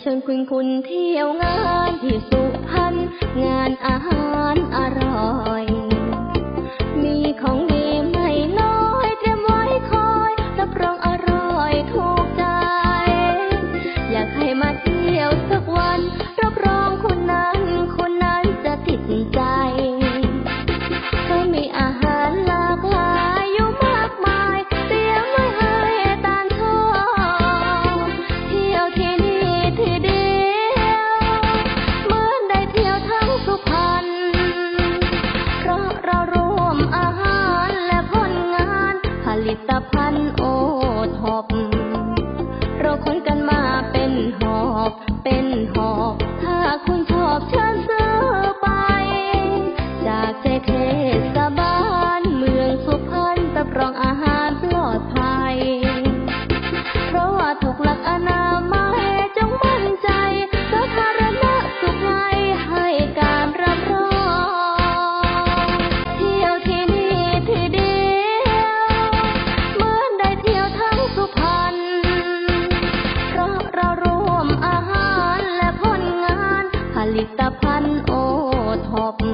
เชิญคุณคุณเที่ยวงานที่สุพรรณงานอาหาร ลิตภันโอทบเราค้นกันมาเป็นหอบ เป็นหอบ ถ้าคุณชอบเชิญซื้อไป จากใจเทศบาลเมืองสุพรรณรับรองอาหารปลอดภัย เพราะว่าถูกหลักอนา อก